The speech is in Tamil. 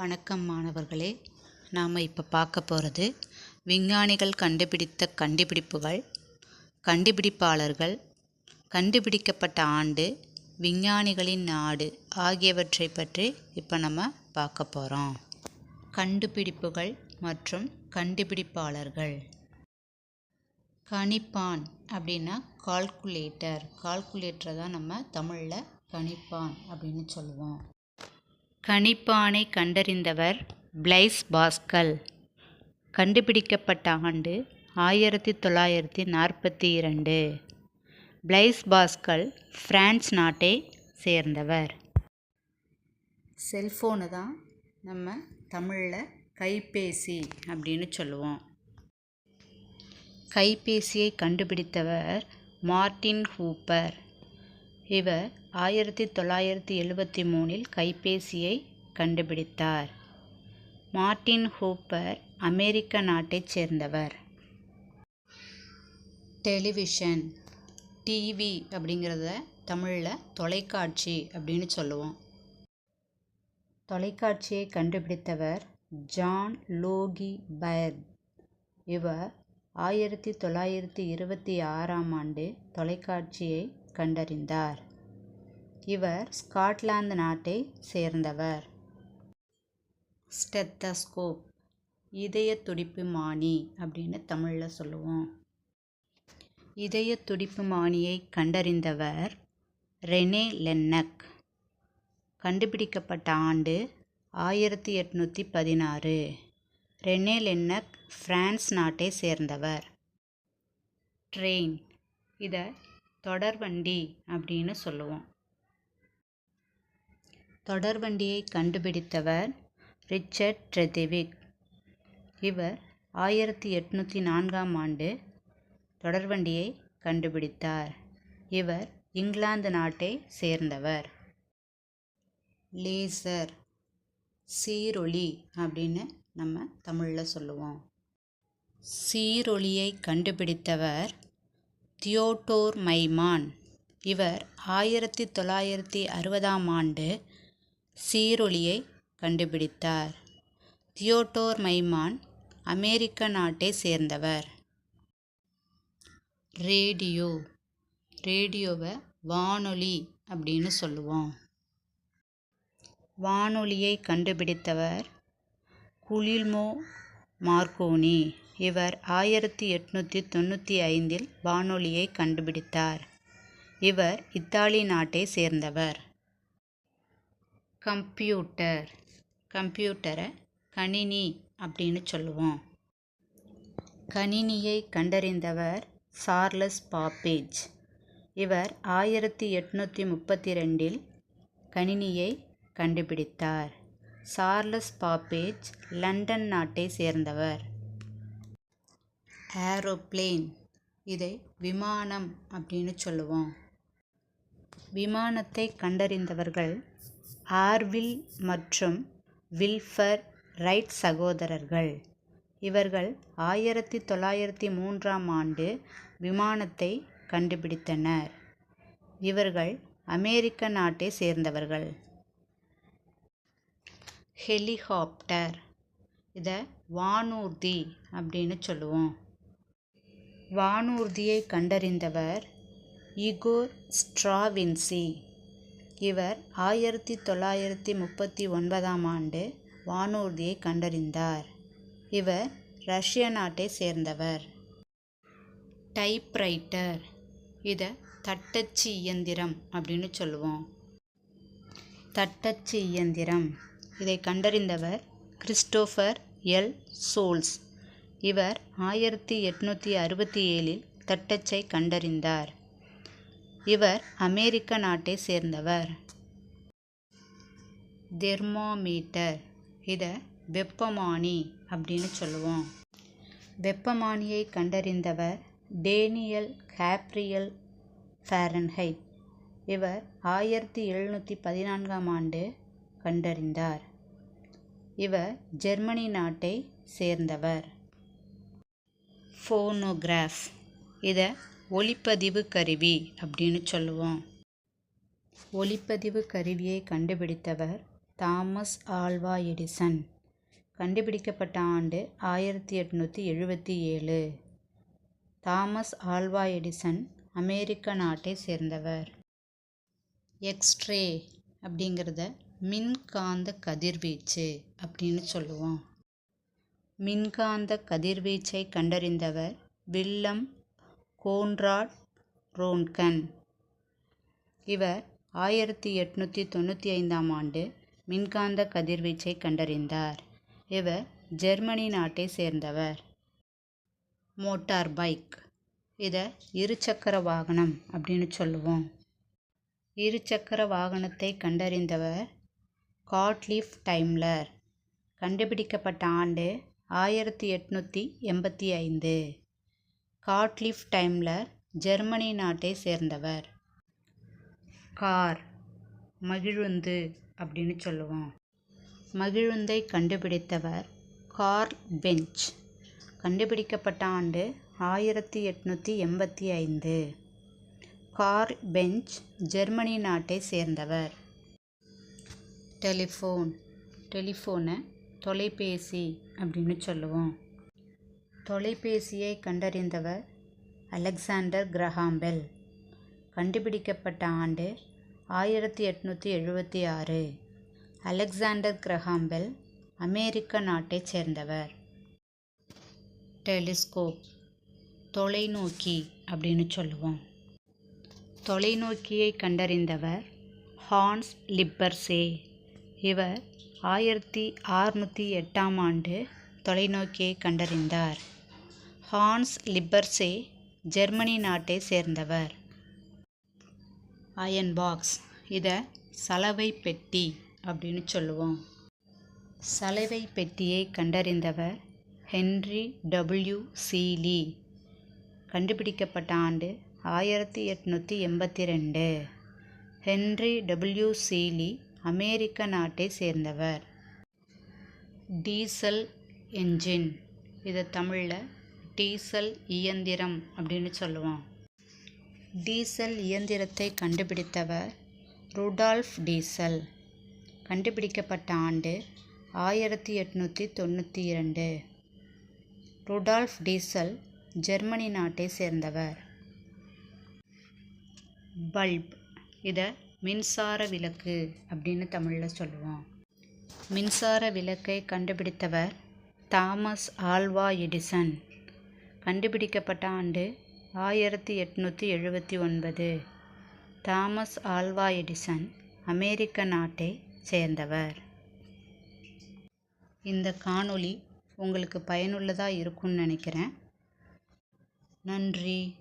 வணக்கம் மாணவர்களே. நாம் இப்போ பார்க்க போகிறது விஞ்ஞானிகள் கண்டுபிடித்த கண்டுபிடிப்புகள். கண்டுபிடிப்பாளர்கள் கண்டுபிடிக்கப்பட்ட ஆண்டு விஞ்ஞானிகளின் நாடு ஆகியவற்றை பற்றி இப்போ நம்ம பார்க்க போகிறோம் கண்டுபிடிப்புகள் மற்றும் கண்டுபிடிப்பாளர்கள். கணிப்பான் அப்படின்னா கால்குலேட்டர் கால்குலேட்டரை தான் நம்ம தமிழில் கணிப்பான் அப்படின்னு சொல்லுவோம். கணிப்பானை கண்டறிந்தவர் பிளைஸ் பாஸ்கல். கண்டுபிடிக்கப்பட்ட ஆண்டு ஆயிரத்தி தொள்ளாயிரத்தி நாற்பத்தி இரண்டு. பிளைஸ் பாஸ்கல் பிரான்ஸ் நாட்டை சேர்ந்தவர். செல்ஃபோனு தான் நம்ம தமிழில் கைபேசி அப்படின்னு சொல்லுவோம். கைபேசியை கண்டுபிடித்தவர் மார்ட்டின் ஹூப்பர். இவர் ஆயிரத்தி தொள்ளாயிரத்தி எழுபத்தி மூணில் கைபேசியை கண்டுபிடித்தார். மார்ட்டின் ஹூப்பர் அமெரிக்க நாட்டைச் சேர்ந்தவர். டெலிவிஷன் டிவி அப்படிங்கிறத தமிழில் தொலைக்காட்சி அப்படின்னு சொல்லுவோம். தொலைக்காட்சியை கண்டுபிடித்தவர் ஜான் லோகி பயர்ட் இவர் ஆயிரத்தி தொள்ளாயிரத்தி இருபத்தி ஆறாம் ஆண்டு தொலைக்காட்சியை கண்டறிந்தார். இவர் ஸ்காட்லாந்து நாட்டை சேர்ந்தவர். ஸ்டெத்தஸ்கோப். இதய துடிப்பு மானி அப்படின்னு தமிழில் சொல்லுவோம். இதய துடிப்பு மானியை கண்டறிந்தவர் ரெனே லென்னக். கண்டுபிடிக்கப்பட்ட ஆண்டு ஆயிரத்தி எட்நூற்றி பதினாறு. ரெனே லென்னக் ஃப்ரான்ஸ் நாட்டை சேர்ந்தவர். ட்ரெயின். இதை தொடர்வண்டி அப்படின்னு சொல்லுவோம். தொடர்வண்டியை கண்டுபிடித்தவர் ரிச்சர்ட் ட்ரெதிவிக். இவர் ஆயிரத்தி எட்நூற்றி நான்காம் ஆண்டு தொடர்வண்டியை கண்டுபிடித்தார். இவர் இங்கிலாந்து நாட்டை சேர்ந்தவர். லேசர் சீரொளி அப்படின்னு நம்ம தமிழில் சொல்லுவோம். சீரொளியை கண்டுபிடித்தவர் தியோட்டோர் மைமான். இவர் ஆயிரத்தி தொள்ளாயிரத்தி அறுபதாம் ஆண்டு சீரொளியை கண்டுபிடித்தார். தியோட்டோர் மைமான் அமெரிக்க நாட்டை சேர்ந்தவர். ரேடியோ. ரேடியோவை வானொலி அப்படின்னு சொல்லுவோம். வானொலியை கண்டுபிடித்தவர் குலில்மோ மார்க்கோனி இவர் ஆயிரத்தி எட்நூற்றி தொண்ணூற்றி ஐந்தில் வானொலியை கண்டுபிடித்தார். இவர் இத்தாலி நாட்டை சேர்ந்தவர். கம்ப்யூட்டர். கம்ப்யூட்டரை கணினி அப்படின்னு சொல்லுவோம். கணினியை கண்டறிந்தவர் சார்லஸ் பாப்பேஜ். இவர் ஆயிரத்தி எட்நூற்றி முப்பத்தி ரெண்டில் கணினியை கண்டுபிடித்தார். சார்லஸ் பாப்பேஜ் லண்டன் நாட்டை சேர்ந்தவர். ஏரோப்ளேன். இதை விமானம் அப்படின்னு சொல்லுவோம். விமானத்தை கண்டறிந்தவர்கள் ஆர்வில் மற்றும் வில்ஃபர் ரைட் சகோதரர்கள். இவர்கள் ஆயிரத்தி தொள்ளாயிரத்தி மூன்றாம் ஆண்டு விமானத்தை கண்டுபிடித்தனர். இவர்கள் அமெரிக்க நாட்டை சேர்ந்தவர்கள். ஹெலிகாப்டர். இதை வானூர்தி அப்படின்னு சொல்லுவோம். வானூர்தியை கண்டறிந்தவர் இகோர் ஸ்ட்ராவின்சி. இவர் ஆயிரத்தி தொள்ளாயிரத்தி முப்பத்தி ஒன்பதாம் ஆண்டு வானூர்தியை கண்டறிந்தார். இவர் ரஷ்ய நாட்டை சேர்ந்தவர். டைப்ரைட்டர். இதை தட்டச்சு இயந்திரம் அப்படின்னு சொல்லுவோம். தட்டச்சு இயந்திரம். இதை கண்டறிந்தவர் கிறிஸ்டோஃபர் எல். சோல்ஸ். இவர் ஆயிரத்தி எட்நூற்றி அறுபத்தி ஏழில் தட்டச்சை கண்டறிந்தார். இவர் அமெரிக்க நாட்டை சேர்ந்தவர். தெர்மோமீட்டர். இதை வெப்பமானி அப்படின்னு சொல்லுவோம். வெப்பமானியை கண்டறிந்தவர் டேனியல் ஹேப்ரியல் ஃபேரன்ஹைட். இவர் ஆயிரத்தி எழுநூற்றி பதினான்காம் ஆண்டு கண்டறிந்தார். இவர் ஜெர்மனி நாட்டை சேர்ந்தவர். ஃபோனோகிராஃப் இதை ஒளிப்பதிவு கருவி அப்படின்னு சொல்லுவோம். ஒளிப்பதிவு கருவியை கண்டுபிடித்தவர் தாமஸ் ஆல்வா எடிசன். கண்டுபிடிக்கப்பட்ட ஆண்டு ஆயிரத்தி எட்நூற்றி எழுபத்தி ஏழு. தாமஸ் ஆல்வா எடிசன் அமெரிக்க நாட்டை சேர்ந்தவர். எக்ஸ்ட்ரே அப்படிங்கிறத மின்காந்த கதிர்வீச்சு அப்படின்னு சொல்லுவோம். மின்காந்த கதிர்வீச்சை கண்டறிந்தவர் வில்லம் கோன்ராட் ரோன்கன். இவர் ஆயிரத்தி எட்நூற்றி தொண்ணூற்றி ஐந்தாம் ஆண்டு மின்காந்த கதிர்வீச்சை கண்டறிந்தார். இவர் ஜெர்மனி நாட்டை சேர்ந்தவர். Motor bike. இதை இருசக்கர வாகனம் அப்படின்னு சொல்லுவோம். இருசக்கர வாகனத்தை கண்டறிந்தவர் காட்லீஃப் டைம்லர். கண்டுபிடிக்கப்பட்ட ஆண்டு ஆயிரத்தி எட்நூற்றி எண்பத்தி ஐந்து. காட்லிஃப் டைம்லர் ஜெர்மனி நாட்டை சேர்ந்தவர். கார் மகிழுந்து அப்படின்னு சொல்லுவோம். மகிழுந்தை கண்டுபிடித்தவர் கார்ல் பெஞ்ச் கண்டுபிடிக்கப்பட்ட ஆண்டு ஆயிரத்தி எட்நூற்றி எண்பத்தி ஐந்து. கார்ல் பெஞ்ச் ஜெர்மனி நாட்டை சேர்ந்தவர். டெலிஃபோன் டெலிஃபோனை தொலைபேசி அப்படின்னு சொல்லுவோம். தொலைபேசியை கண்டறிந்தவர் அலெக்சாண்டர் கிரஹாம்பெல். கண்டுபிடிக்கப்பட்ட ஆண்டு ஆயிரத்தி எட்நூற்றி எழுபத்தி ஆறு. அலெக்சாண்டர் கிரஹாம்பெல் அமெரிக்க நாட்டைச் சேர்ந்தவர். டெலிஸ்கோப். தொலைநோக்கி அப்படின்னு சொல்லுவோம். தொலைநோக்கியை கண்டறிந்தவர் ஹான்ஸ் லிப்பர்சே. இவர் ஆயிரத்தி அறுநூற்றி எட்டாம் ஆண்டு தொலைநோக்கியை கண்டறிந்தார். ஹான்ஸ் லிப்பர்சே ஜெர்மனி நாட்டை சேர்ந்தவர். அயன் பாக்ஸ் இதை சலவை பெட்டி அப்படின்னு சொல்லுவோம். சலவை பெட்டியை கண்டறிந்தவர் ஹென்ரி டபிள்யூ சீலி கண்டுபிடிக்கப்பட்ட ஆண்டு ஆயிரத்தி எட்நூற்றி எண்பத்தி ரெண்டு. ஹென்ரி டபிள்யூ சீலி அமெரிக்க நாட்டை சேர்ந்தவர். Diesel engine. இதை தமிழில் டீசல் இயந்திரம் அப்படின்னு சொல்லுவோம் டீசல் இயந்திரத்தை கண்டுபிடித்தவர் ருடால்ஃப் டீசல். கண்டுபிடிக்கப்பட்ட ஆண்டு ஆயிரத்தி எட்நூற்றி தொண்ணூற்றி இரண்டு. ருடால்ஃப் டீசல் ஜெர்மனி நாட்டை சேர்ந்தவர். பல்ப் இதை மின்சார விளக்கு அப்படின்னு தமிழில் சொல்லுவோம் மின்சார விளக்கை கண்டுபிடித்தவர் தாமஸ் ஆல்வா எடிசன். கண்டுபிடிக்கப்பட்ட ஆண்டு ஆயிரத்தி எட்நூற்றி எழுபத்தி ஒன்பது. தாமஸ் ஆல்வா எடிசன் அமெரிக்க நாட்டை சேர்ந்தவர். இந்த காணொளி உங்களுக்கு பயனுள்ளதாக இருக்கும்னு நினைக்கிறேன். நன்றி.